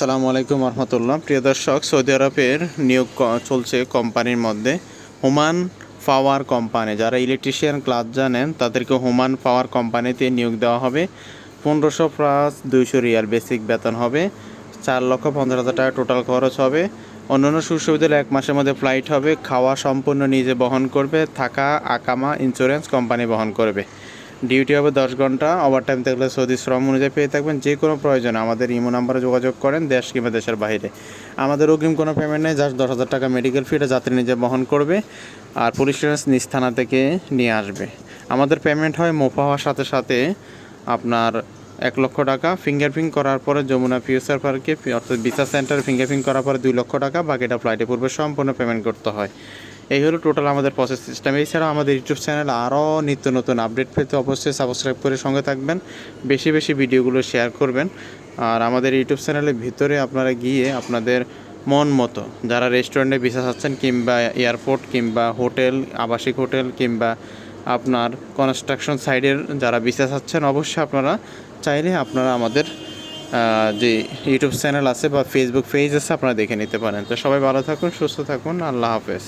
আসসালামু আলাইকুম রহমতুল্লাহ। প্রিয় দর্শক, সৌদি আরবের নিয়োগ চলছে কোম্পানির মধ্যে হুমান পাওয়ার কোম্পানি। যারা ইলেকট্রিশিয়ান, ক্লাস জানেন, তাদেরকে হুমান পাওয়ার কোম্পানিতে নিয়োগ দেওয়া হবে। পনেরোশো প্লাস দুইশো রিয়াল বেসিক বেতন হবে। চার লক্ষ পঞ্চাশ হাজার টাকা টোটাল খরচ হবে। অন্যান্য সুযোগ সুবিধা এক মাসের মধ্যে ফ্লাইট হবে। খাওয়া সম্পূর্ণ নিজে বহন করবে। থাকা আকামা ইন্স্যুরেন্স কোম্পানি বহন করবে। ডিউটি হবে দশ ঘণ্টা ওভার টাইম থাকলে সৌদি শ্রম অনুযায়ী পেয়ে থাকবেন, যে কোনো প্রয়োজনে। আমাদের ইমো নাম্বারে যোগাযোগ করেন দেশ কিংবা দেশের বাইরে। আমাদের অগ্রিম কোনো পেমেন্ট নেই জাস্ট দশ হাজার টাকা মেডিকেল ফিটা যাত্রী নিজে বহন করবে আর পুলিশ ক্লিয়ারেন্স নিজ থানা থেকে নিয়ে আসবে। আমাদের পেমেন্ট হয় মোফা হওয়ার সাথে সাথে আপনার এক লক্ষ টাকা। ফিঙ্গারপ্রিন্ট করার পরে যমুনা ফিউচার পার্কে অর্থাৎ বিসা সেন্টারে ফিঙ্গারপ্রিন্ট করার পরে দুই লক্ষ টাকা, বাকিটা ফ্লাইটে পূর্বে সম্পূর্ণ পেমেন্ট করতে হয়। এই হলো টোটাল আমাদের প্রসেস সিস্টেম এছাড়াও আমাদের ইউটিউব চ্যানেল আরও নিত্য নতুন আপডেট পেতে অবশ্যই সাবস্ক্রাইব করে সঙ্গে থাকবেন, বেশি বেশি ভিডিওগুলো শেয়ার করবেন। আর আমাদের ইউটিউব চ্যানেলের ভিতরে আপনারা গিয়ে আপনাদের মন মতো যারা রেস্টুরেন্টে বিশ্বাস আছেন কিংবা এয়ারপোর্ট কিংবা হোটেল আবাসিক হোটেল কিংবা আপনার কনস্ট্রাকশন সাইডের যারা বিশ্বাস আছেন, অবশ্যই আপনারা চাইলে আপনারা আমাদের যে ইউটিউব চ্যানেল আছে বা ফেসবুক পেজ আছে, আপনারা দেখে নিতে পারেন। তো সবাই ভালো থাকুন, সুস্থ থাকুন, আল্লাহ হাফেজ।